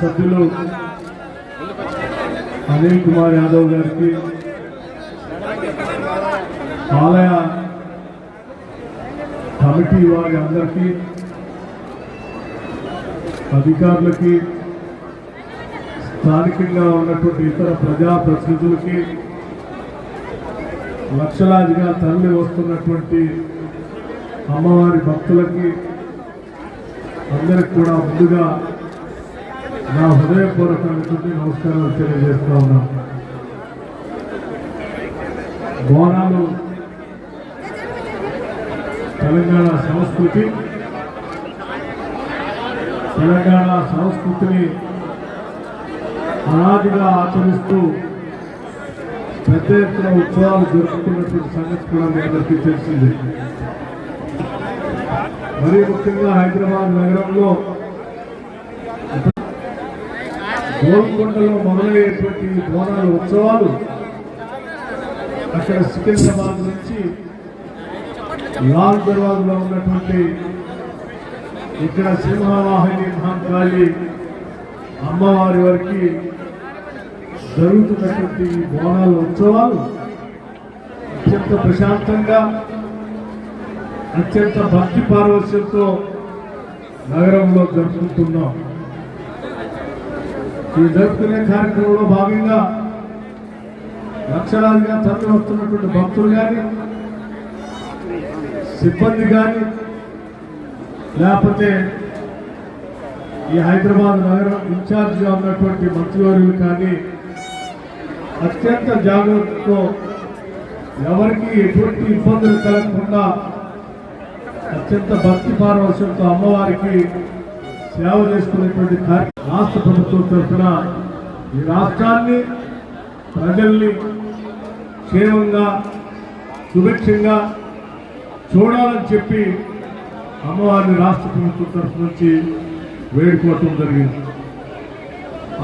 సభ్యులు అనిల్ కుమార్ యాదవ్ గారికి ఆలయ కమిటీ వారి అందరికీ అధికారులకి స్థానికంగా ఉన్నటువంటి ఇతర ప్రజా ప్రతినిధులకి లక్షలాదిగా తరలి వస్తున్నటువంటి అమ్మవారి భక్తులకి అందరికి కూడా ముందుగా నా హృదయపూర్వకమైనటువంటి నమస్కారాలు తెలియజేస్తా ఉన్నాను. బోనాలు తెలంగాణ సంస్కృతి తెలంగాణ సంస్కృతిని అనాదిగా ఆచరిస్తూ పెద్ద ఎత్తున ఉత్సవాలు జరుపుకున్నటువంటి సంగతి కూడా మీ అందరికీ తెలిసిందే. మరీ ముఖ్యంగా హైదరాబాద్ నగరంలో గోల్కొండలో మొదలయ్యేటువంటి బోనాల ఉత్సవాలు అక్కడ సికింద్రాబాద్ నుంచి లాల్ దర్వాజలో ఉన్నటువంటి ఇక్కడ సింహవాహిని మహాకాళి అమ్మవారి వారికి జరుగుతున్నటువంటి బోనాల ఉత్సవాలు అత్యంత ప్రశాంతంగా అత్యంత భక్తి పారవశ్యంతో నగరంలో జరుపుకుంటున్నాం. ఈ జరుపుకునే కార్యక్రమంలో భాగంగా లక్షలాదిగా తరలి వస్తున్నటువంటి భక్తులు కానీ సిబ్బంది కానీ లేకపోతే ఈ హైదరాబాద్ నగరం ఇన్ఛార్జిగా ఉన్నటువంటి మంత్రివర్యులు కానీ అత్యంత జాగ్రత్తతో ఎవరికి ఎటువంటి ఇబ్బందులు కలగకుండా అత్యంత భక్తి పారవశ్యంతో అమ్మవారికి సేవ చేసుకునేటువంటి రాష్ట్ర ప్రభుత్వం తరఫున ఈ రాష్ట్రాన్ని ప్రజల్ని క్షేమంగా సుభిక్షంగా చూడాలని చెప్పి అమ్మవారిని రాష్ట్ర ప్రభుత్వం తరఫు నుంచి వేడుకోవటం జరిగింది.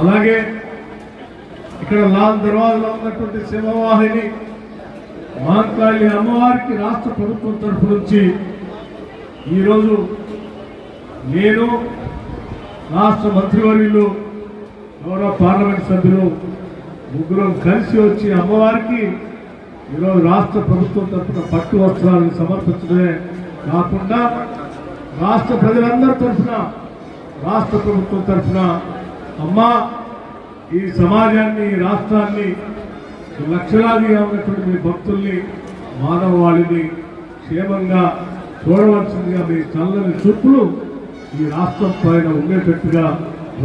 అలాగే ఇక్కడ లాల్ దర్వాజలో ఉన్నటువంటి సింహవాహిని మాంకాళి అమ్మవారికి రాష్ట్ర ప్రభుత్వం తరఫు నుంచి ఈరోజు నేను రాష్ట్ర మంత్రివర్యులు గౌరవ పార్లమెంట్ సభ్యులు ముగ్గురం కలిసి వచ్చి అమ్మవారికి ఈరోజు రాష్ట్ర ప్రభుత్వం తరఫున పట్టు వస్త్రాలను సమర్పించడమే కాకుండా రాష్ట్ర ప్రజలందరి తరఫున రాష్ట్ర ప్రభుత్వం తరఫున అమ్మా ఈ సమాజాన్ని ఈ రాష్ట్రాన్ని లక్షలాదిగా ఉన్నటువంటి మీ భక్తుల్ని మానవాళిని క్షేమంగా చూడవలసిందిగా మీ చల్లని చూపులు ఈ రాష్ట్రం పైన ఉండేటట్టుగా